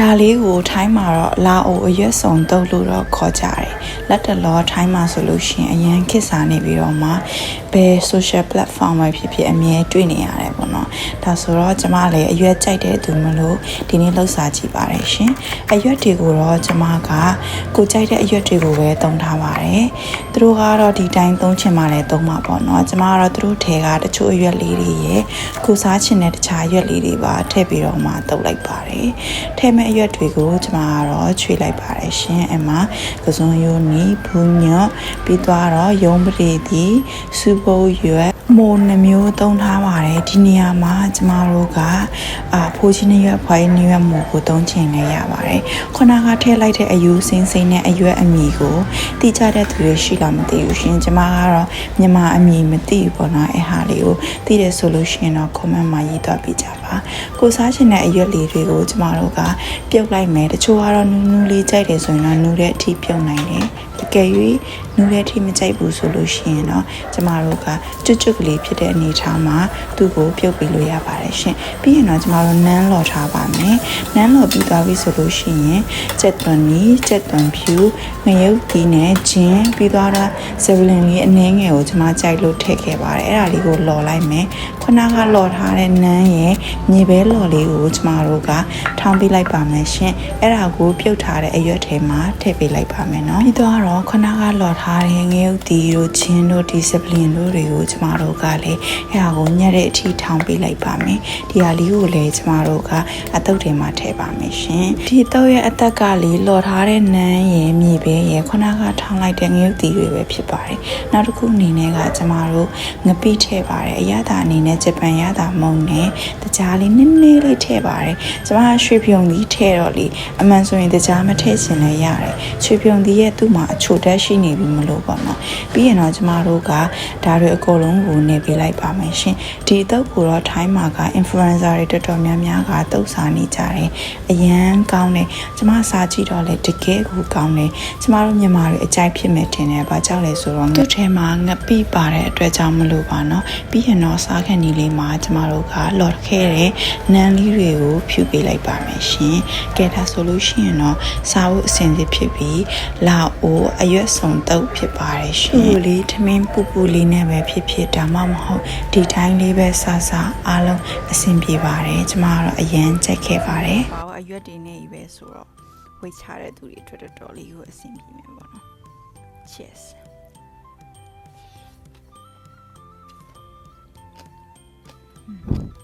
ဒါလေးကိုထိုင်းမှာတော့လာအိုအရွက်စုံတုပ်လို့တော့ခေါ်ကြတယ်လက်တလောထိုင်းမှာဆိုလို့ရှရင်အရန်ခစ်စာနေပြီးတော့မှဘယ် social platform ပဲဖြစ်ဖြစ်အမြဲတွေ့နေရတယ်ပေါ့နော်ဒါဆိုတော့ကျမလည်းအရွက်ကြိုက်တဲ့သူမလို့ဒီနေ့လှုပ်စာကြည့်ပါတယ်ရှင်အရွက်တွေကိုတော့ကျမကကိုကြိုက်တဲ့အရွက်တွေကိုပဲတုံထားပါတယ်သူတို့ကတော့ဒီတိုင်းသုံးချင်မှလည်းသုံးမှာပေါ့နော်ကျမကတော့သူတို့ထဲကတချို့အရွက်လေးတွေရယ်ကိုစားချင်တဲ့တခြားအရွက်လေးတွေပါထည့်ပြီးတော့မှတုပ်လိုက်ပါတယ်ထဲမဲ့အရွက်တွေကိုကျမကတော့ခြွေလိုက်ပါတယ်ရှင်အမကစုံယိုနီဘူးညော့ပြီးသွားတော့ယုံပရိတီစူပုတ်ရွက်မိုးနှမျိုးသုံးထားပါတယ်ဒီနေရာမှာကျမတို့ကအာဖိုးချင်းရွက်ဖွားချင်းရွက်မိုးကိုသုံးချင်လည်းရပါတယ်ခုနကထည့်လိုက်တဲ့အယူစင်းစင်းနဲ့အရွက်အမီကိုတိကျတဲ့သူတွေရှိလားမသိဘူးရှင်ကျမကတော့မြန်မာအမီမသိဘူးပေါ့နော်အဲ့ဟာလေးကိုသိတယ်ဆိုလို့ရှိရင်တော့ comment မှာရေးသွားပြကြပါကိုစားချင်တဲ့အရွက်လေးတွေကိုကျမတို့ကပြုတ်လိုက်မယ်တချို့ကတော့နူးနူးလေးကြိုက်တယ်ဆိုရင်တော့နူးတဲ့အထိပြုတ်နိုင်တယ်တကယ်၍နူးတဲ့အထိမကြိုက်ဘူးဆိုလို့ရှိရင်တော့ကျမတို့ကကျွတ်ကျွတ်ကလေးဖြစ်တဲ့အနေအထားမှာသူ့ကိုပြုတ်ပေးလို့ရပါတယ်ရှင်ပြီးရင်တော့ကျမတို့နန်းလော်ထားပါမယ်နန်းလော်ပြီးသွားပြီဆိုလို့ရှိရင်ကြက်သွန်နီကြက်သွန်ဖြူငရုတ်တီးနဲ့ဂျင်းပြီးသွားတာဇဗလင်လေးအနှင်းငယ်ကိုကျမကြိုက်လို့ထည့်ခဲ့ပါတယ်အဲ့ဒါလေးကိုလော်လိုက်မယ်ခုနကလော်ထားတဲ့နန်းရဲ့မြေပဲလော်လေးကိုကျမတို့ကထောင်းပေးလိုက်ပါမယ်ရှင်အဲ့ဒါကိုပြုတ်ထားတဲ့အရွက်ထဲမှာထည့်ပေးလိုက်ပါမယ်နော်ပြီးတော့ခုနကလော်ထားတဲ့ငရုတ်တီတို့ဂျင်းတို့ဒီဇဗလင်တို့တွေကိုကျမတို့ကလည်းအဲ့ဒါကိုညက်တဲ့အထိထောင်းပေးလိုက်ပါမယ်ဒီဟာလေးကိုလည်းကျမတို့ကအတုပ်ထဲမှာထည့်ပါမယ်ရှင်ဒီတော့ရဲ့အသက်ကလေးလော်ထားတဲ့နန်းရဲ့မြေပဲရဲ့ခုနကထောင်းလိုက်တဲ့ငရုတ်တီတွေပဲဖြစ်ပါတယ်နောက်တစ်ခုအနေနဲ့ကကျမတို့ငပိထည့်ပါတယ်အရသာအနေနဲ့ဂျပန်ရသာမုံနဲ့တကြားလေးနည်းနည်းလေးထည့်ပါတယ်ကျမကရွှေပြုံကြီးထည့်တော့လေအမှန်ဆိုရင်တကြားမထည့်ချင်လည်းရတယ်ရွှေပြုံကြီးရဲ့သူ့မှာအချိုတက်ရှိနေပြီမလို့ပေါ့နော်ပြီးရင်တော့ကျမတို့ကဒါတွေအကုန်လုံးကိုနေပေးလိုက်ပါမယ်ရှင်ဒီအတော့ကိုတော့ထိုင်းမှာက influencer တွေတော်တော်များများကတုတ်စားနေကြတယ်အရန်ကောင်းတယ်ကျမစားကြည့်တော့လေတကယ်ကိုကောင်းတယ်ကျမတို့မြန်မာတွေအကြိုက်ဖြစ်မယ်ထင်တယ်ဘာကြောင့်လဲဆိုတော့သူ့ထဲမှာငပိပါတဲ့အတွက်ကြောင့်မလို့ပါနော်ပြီးရင်တော့စားခက်နီလေးမှာကျမတို့ကလော်ခဲ့တဲ့နန်းလေးတွေကိုဖြူပေးလိုက်ပါမယ်ရှင်ကဲဒါဆိုလို့ရှိရင်တော့စားဖို့အဆင်သင့်ဖြစ်ပြီးလာအိုအရွက်စုံတုပ်ဖြစ်ပါတယ်ရှင်ပူလေးထမင်းပူပူလေးနဲ့ပဲဖြစ်ဖြစ်ဒါမှမဟုတ်ဒီတိုင်းလေးပဲစားစားအားလုံးအဆင်ပြေပါတယ်ကျမကတော့အရန်ကြိုက်ခဲ့ပါတယ်ဘာအရွက်တွေနဲ့ကြီးပဲဆိုတော့ဝေချတဲ့သူတွေအတွက်တော်တော်လေးကိုအဆင်ပြေမယ်ပေါ့နော် cheers Mm.